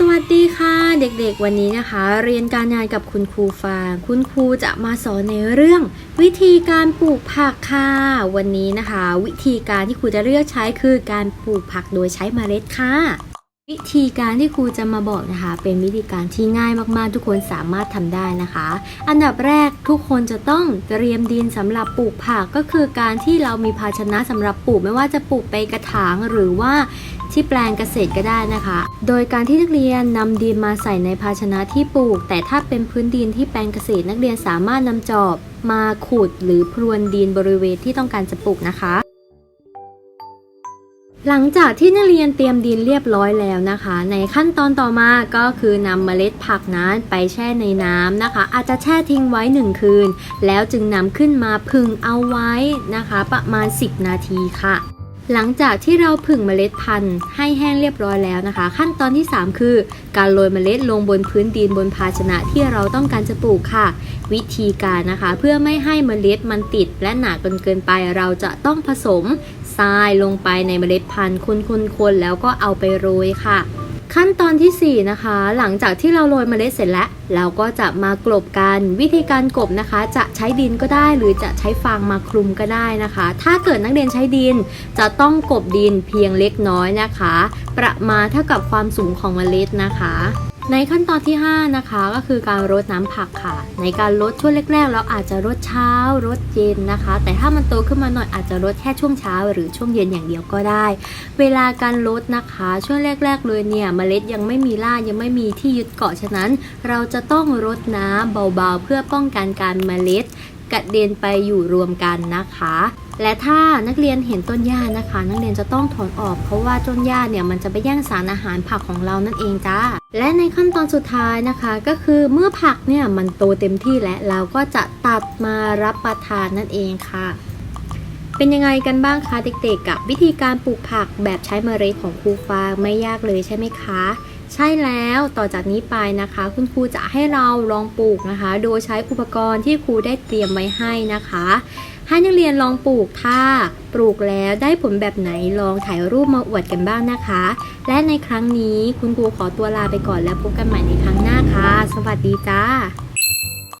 สวัสดีค่ะเด็กๆวันนี้นะคะ เรียนการงานกับคุณครูฟาง คุณครูจะมาสอนในเรื่อง วิธีการปลูกผักค่ะวันนี้นะคะ วิธีการที่ครูจะเลือกใช้คือการปลูกผักโดยใช้เมล็ดค่ะ วิธีการที่ครูจะมาบอกนะคะ เป็นวิธีการที่ง่ายมากๆ ทุกคนสามารถทำได้นะคะ อันดับแรกทุกคนจะต้องเตรียมดินสำหรับปลูกผักก็คือการที่เรามีภาชนะสำหรับปลูกไม่ว่าจะปลูกไปกระถางหรือว่าที่แปลงเกษตรก็ได้นะคะ โดยการที่นักเรียนนำดินมาใส่ในภาชนะที่ปลูก แต่ถ้าเป็นพื้นดินที่แปลงเกษตรนักเรียนสามารถนำจอบมาขุดหรือพรวนดินบริเวณที่ต้องการจะปลูกนะคะ หลังจากที่นักเรียนเตรียมดินเรียบร้อยแล้วนะคะ ในขั้นตอนต่อมาก็คือนำเมล็ดผักนั้นไปแช่ในน้ำนะคะ อาจจะแช่ทิ้งไว้ 1 คืน แล้วจึงนำขึ้นมาพึ่งเอาไว้นะคะ ประมาณ 10 นาทีค่ะ หลังจากที่เราผึ่งเมล็ดพันธุ์ให้แห้งเรียบร้อยแล้วนะคะ ขั้นตอนที่ 3 คือ การโรยเมล็ดลงบนพื้นดินบนภาชนะที่เราต้องการจะปลูกค่ะ วิธีการนะคะ เพื่อไม่ให้เมล็ดมันติดและหนาจนเกินไปเราจะต้องผสม ทรายลงไปในเมล็ดพันธุ์คนๆๆแล้วก็เอาไปโรยค่ะ ขั้นตอนทีสี่ 4 นะคะ หลังจากที่เราโรยเมล็ดเสร็จแล้ว เราก็จะมากลบกัน วิธีการกลบนะคะ จะใช้ดินก็ได้ หรือจะใช้ฟางมาคลุมก็ได้นะคะ ถ้าเกิดนักเรียนใช้ดิน จะต้องกลบดินเพียงเล็กน้อยนะคะ ประมาณเท่ากับความสูงของเมล็ดนะคะ ในขั้นตอนที่ 5 นะคะก็คือการรดน้ำผักค่ะ ในการรดช่วงแรกๆเราอาจจะรดเช้ารดเย็นนะคะ แต่ถ้ามันโตขึ้นมาหน่อยอาจจะรดแค่ช่วงเช้า หรือช่วงเย็นอย่างเดียวก็ได้ เวลาการรดนะคะ ช่วงแรก ๆ เลยเนี่ยเมล็ดยังไม่มีรากยังไม่มีที่ยึดเกาะฉะนั้น เราจะต้องรดน้ำเบาๆ เพื่อป้องกันการเมล็ดกระเด็นไปอยู่รวมกันนะคะ และถ้านักเรียนเห็นต้นหญ้านะคะ นักเรียนจะต้องถอนออก เพราะว่าต้นหญ้าเนี่ยมันจะไปแย่งสารอาหารผักของเรานั่นเองจ้าและในขั้นตอนสุดท้ายนะคะ ก็คือเมื่อผักเนี่ยมันโตเต็มที่แล้วเราก็จะตัดมารับประทานนั่นเองค่ะ เป็นยังไงกันบ้างคะเด็กๆ กับวิธีการปลูกผักแบบใช้เมล็ดของครูฟางไม่ยากเลยใช่ไหมคะ ใช่แล้วต่อจากนี้ไปนะคะ คุณครูจะให้เราลองปลูกนะคะ โดยใช้อุปกรณ์ที่ครูได้เตรียมไว้ให้นะคะ ให้นักเรียนลองปลูกถ้าปลูกแล้วได้ผลแบบไหนลองถ่ายรูปมาอวดกันบ้างนะคะ และในครั้งนี้คุณครูขอตัวลาไปก่อนแล้วพบกันใหม่ในครั้งหน้าค่ะ สวัสดีจ้า